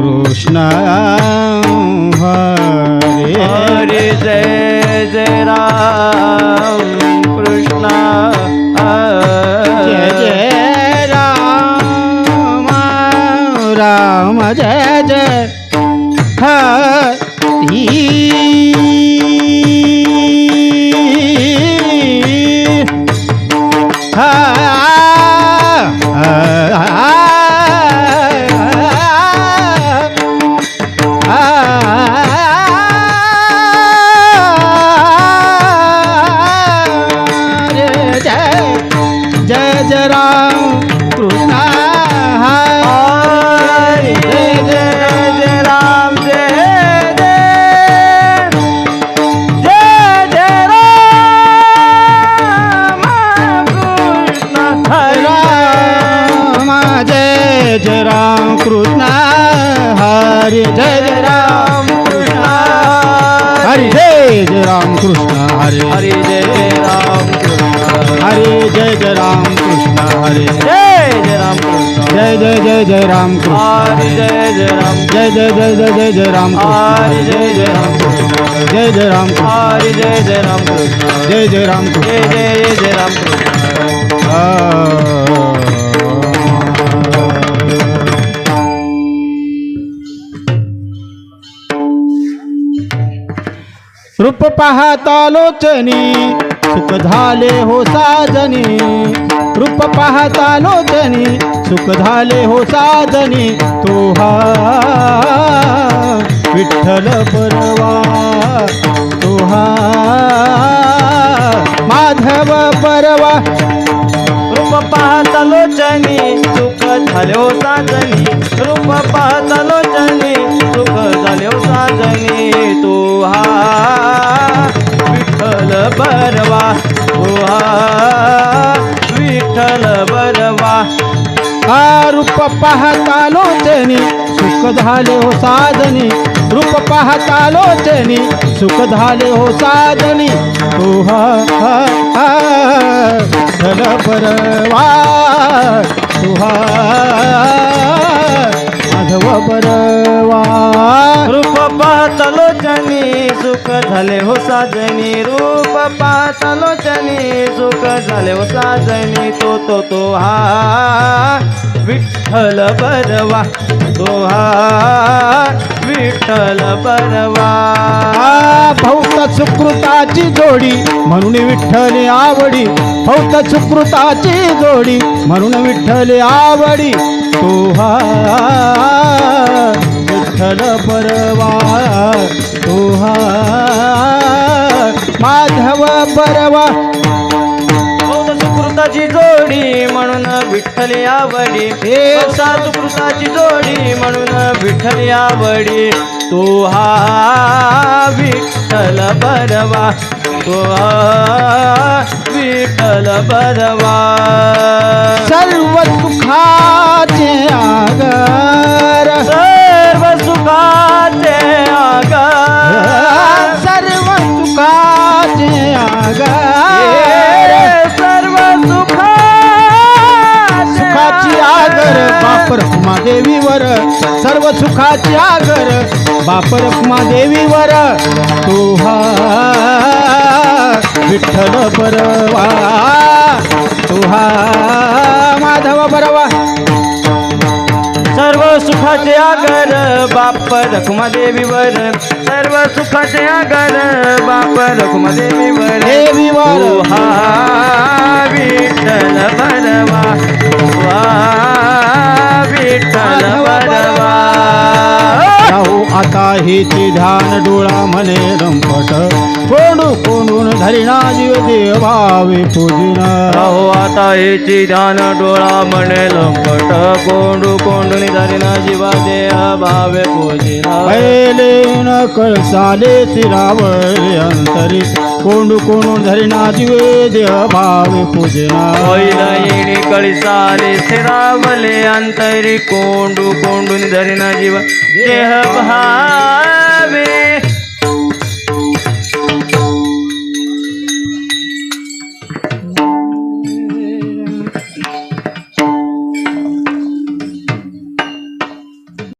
कृष्ण हरे हरि जय जय राम कृष्ण जय जय राम राम जय जय हरी कृष्ण हरि जय जय राम कृष्ण हरि जय जय राम कृष्ण हरि हरि जय राम कृष्ण हरि जय जय राम कृष्ण हरि जय जय राम कृष्ण जय जय जय जय राम कृष्ण हरि जय जय राम जय जय जय जय जय जय राम हरि कृष्ण जय जय राम कृष्ण जय जय राम कृष्ण हरि जय जय राम कृष्ण जय जय राम पाहतालोचनी सुख झाले हो साजनी. रूप पाहतालोचनी सुख झाले हो साजनी. तो हा विठ्ठल परवा. तो हा माधव परवा. रूप पाहतालोचनी सुख झाले हो साजनी. रूप पाहतालोचनी सुख झाले हो साजनी. तो बरवा विठ्ठल बरवा. हा रूप पाहता लोचनी सुख झाले हो साजनी रूप पाहता लोचनी सुख झाले हो साजनी तो हा हा हा विठ्ठल परवा तो हा माधव परवा रूप पाहता लोचनी सुख झाले हो साजनी रूप पाहता लोचनी सुख झाले हो साजनी तो तो तो हा. विठ्ठल बरवा तो हा. विठ्ठल बरवा भौत सुकृताची जोडी म्हणून विठ्ठल आवडी. भौत सुकृताची जोडी म्हणून विठ्ठल आवडी. तो हा. विठ्ठल बौद्ध सुकृताची जोडी म्हणून विठ्ठल आवडी हे सुकृताची जोडी म्हणून विठ्ठल आवडी तो हा विठ्ठल बरवा. तो हा विठ्ठल बरवा. देवीवर सर्व सुखाच्या घर बाप रखमादेवीवर तुहा विठ्ठल परवा. तुहा माधव परवा. सर्व सुखाचे आगर बाप रखमादेवीवर. सर्व सुखाचे आगर बाप रखमादेवीवर. देवीवर. हा विठ्ठल परवा. हेचे ध्यान डोळा म्हणे रंपट कोंडू कोंडून धरिणा जीव देवावे पूजिना. राहो आता हेची ध्यान डोळा म्हणे लंपट कोंडू कोंडून धरिना जीवा देह भावे पूजिना. पहिले न कळसाले शिरावळे अंतरी कोंडू कोण धरिणा जीवे देव भावे पूजना। होईल येणी कळसाले स्थिरावले अंतरी कोंडू कोंडून धरिना जीव देह भावे।